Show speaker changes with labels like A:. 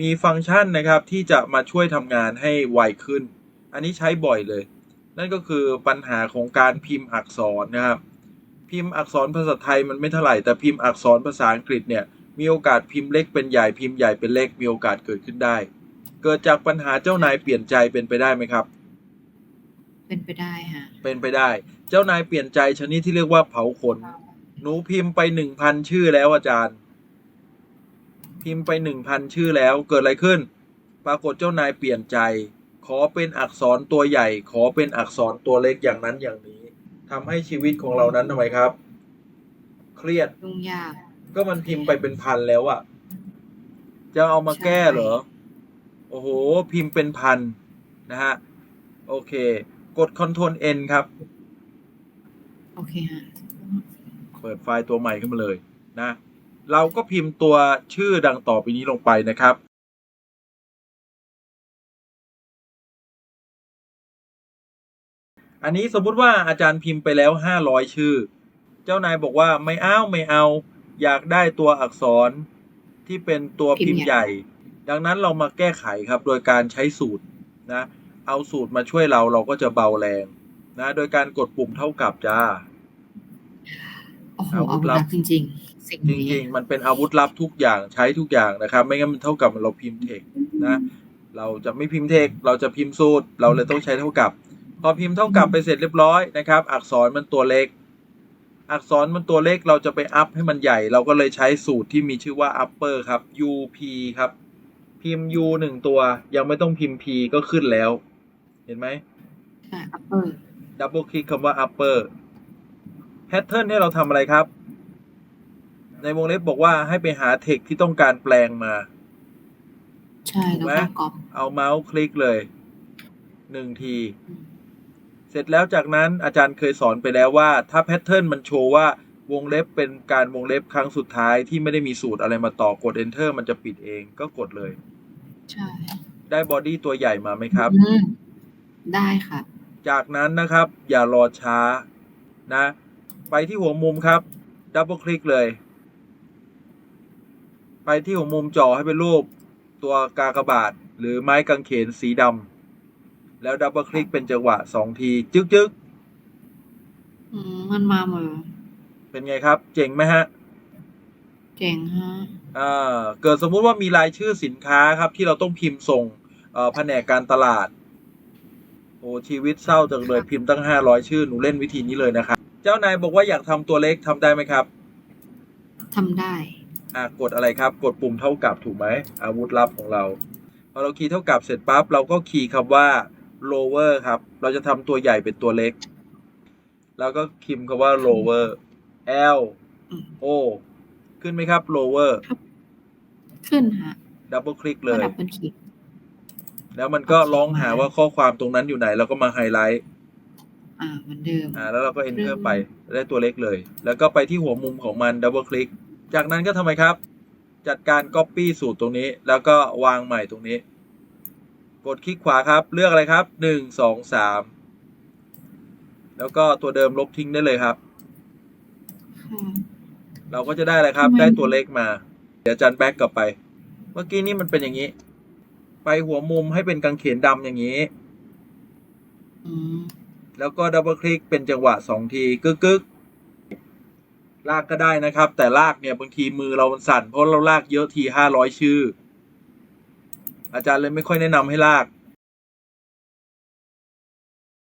A: มีฟังก์ชันนะครับที่จะมาช่วยทำงานให้ไวขึ้น อันนี้ใช้บ่อยเลย นั่นก็คือปัญหาของการพิมพ์อักษรนะครับ พิมพ์อักษรภาษาไทยมันไม่เท่าไหร่แต่พิมพ์อักษรภาษาอังกฤษเนี่ยมีโอกาสพิมพ์เล็กเป็นใหญ่พิมพ์ใหญ่เป็นเล็กมีโอกาสเกิดขึ้นได้ เกิดจากปัญหาเจ้านายเปลี่ยนใจเป็นไปได้ไหมครับ
B: เป็นไปได้ฮะ
A: เป็นไปได้ เจ้านายเปลี่ยนใจชนิดที่เรียกว่าเผาขน หนูพิมพ์ไปหนึ่งพันชื่อแล้วอาจารย์ พิมพ์ไปหนึ่งพันชื่อแล้วเกิดอะไรขึ้น ปรากฏเจ้านายเปลี่ยนใจ ขอเป็นอักษรตัวใหญ่ ขอเป็นอักษรตัวเล็กอย่างนั้นอย่างนี้ทำให้ชีวิตของเรานั้นทำไมครับ เครียด
B: ยุ่งยาก
A: ก็มันพิมพ์ไปเป็นพันแล้วอะจะเอามาแก้เหรอ โอ้โห พิมพ์เป็นพันนะฮะ โอเค กด Ctrl N ครับ
B: โอเคฮะ
A: เปิดไฟล์ตัวใหม่ขึ้นมาเลยนะ เราก็พิมพ์ตัวชื่อดังต่อไปนี้ลงไปนะครับอันนี้สมมุติว่าอาจารย์พิมพ์ไปแล้ว 500 ชื่อ เจ้านายบอกว่าไม่เอาไม่เอา อยากได้ตัวอักษรที่เป็นตัวพิมพ์ใหญ่ ดังนั้นเรามาแก้ไขครับ โดยการใช้สูตรนะ เอาสูตรมาช่วยเราเราก็จะเบาแรงนะ โดยการกดปุ่มเท่ากับจ้า
B: โอ้โห
A: อาวุ
B: เอา
A: ธลั
B: ลั
A: บ
B: บจริงๆสิ่ง
A: จ
B: นี้
A: ริงๆ มันเป็นอาวุธลับทุกอย่างใช้ทุกอย่างนะครับ ไม่งั้นมันเท่ากับเราพิมพ์เทคนะ เราจะไม่พิมพ์เทค เราจะพิมพ์สูตร เราเลยต้องใช้เท่ากับ พอพิมพ์เท่ากับไปเสร็จเรียบร้อยนะครับ อักษรมันตัวเล็ก อักษรมันตัวเล็กเราจะไปอัพให้มันใหญ่ เราก็เลยใช้สูตรที่มีชื่อว่า upper ครับ up ครับ พิมพ์ u หนึ่งตัว ยังไม่ต้องพิมพ์ p ก็ขึ้นแล้ว เห็นไหม
B: ใช่อัปเปอร์
A: ดับเบิลคลิกคำว่า upper pattern ให้เราทำอะไรครับ ในวงเล็บบอกว่าให้ไปหาเทคที่ต้องการแปลงมา
B: ใช่แล้วก็ก๊อป
A: เอาเมาส์คลิกเลยหนึ่งที เสร็จแล้วจากนั้นอาจารย์เคยสอนไปแล้วว่า ถ้าแพทเทิร์นมันโชว์ว่าวงเล็บเป็นการวงเล็บครั้งสุดท้ายที่ไม่ได้มีสูตรอะไรมาต่อกด enter มันจะปิดเองก็กดเลย
B: ใช่
A: ได้บอดี้ตัวใหญ่มาไหมครับ
B: อืมได้ค่ะ
A: จากนั้นนะครับ อย่ารอช้านะ ไปที่หัวมุมครับ ดับเบิลคลิกเลย ไปที่หัวมุมจอให้เป็นรูปตัวกากบาท หรือไม้กางเขนสีดำแล้วดับเบิลคลิกเป็นจังหวะสองทีจึ๊กจึ๊ก
B: อืมมันมาเหมือ
A: เป็นไงครับ เจ๋งไหมฮะ
B: เก่งฮะ
A: อ่าเกิดสมมุติว่ามีรายชื่อสินค้าครับ ที่เราต้องพิมพ์ส่งเอ่อแผนกการตลาด โอ้ชีวิตเศร้าจังเลยพิมพ์ตั้งห้าร้อยชื่อ หนูเล่นวิธีนี้เลยนะครับ เจ้านายบอกว่าอยากทำตัวเล็กทำได้ไหมครับ
B: ทำได้
A: อ่ากดอะไรครับ กดปุ่มเท่ากับถูกไหมอาวุธลับของเรา พอเราคีย์เท่ากับเสร็จปั๊บเราก็คีย์คำว่า lower ครับ เราจะทำตัวใหญ่เป็นตัวเล็ก แล้วก็พิมพ์คำว่า lower L O ขึ้นไหมครับ lower
B: ขึ้นฮะ
A: ดับเบิลคลิกเล
B: ก็
A: ย
B: ดับเป็นขีด
A: แล้วมันก็ร้องหาว่าข้อความตรงนั้นอยู่ไหนเราก็มาไฮไลท์
B: อ่าเหมือนเดิม
A: อ่าแล้วเราก็ enter
B: อืม
A: ไปได้ตัวเล็กเลย แล้วก็ไปที่หัวมุมของมันดับเบิลคลิกจากนั้นก็ทำไมครับ จัดการ Copy สูตรตรงนี้ แล้วก็วางใหม่ตรงนี้ กดคลิกขวาครับ เลือกอะไรครับหนึ่งสองสามแล้วก็ตัวเดิมลบทิ้งได้เลยครับ
B: ค่ะ
A: เราก็จะได้อะไรครับ
B: ทำไม
A: ได้ตัวเลขมา เดี๋ยวอาจันแบ็กกลับไป เมื่อกี้นี่มันเป็นอย่างนี้ ไปหัวมุมให้เป็นกางเขนดำอย่างนี้
B: อืม
A: แล้วก็ดับเบิลคลิกเป็นจังหวะสองทีกึกกึกลากก็ได้นะครับ แต่ลากเนี่ยบางทีมือเรามันสั่น เพราะเราลากเยอะทีห้าร้อยชื่อ อาจารย์เลยไม่ค่อยแนะนำให้ลาก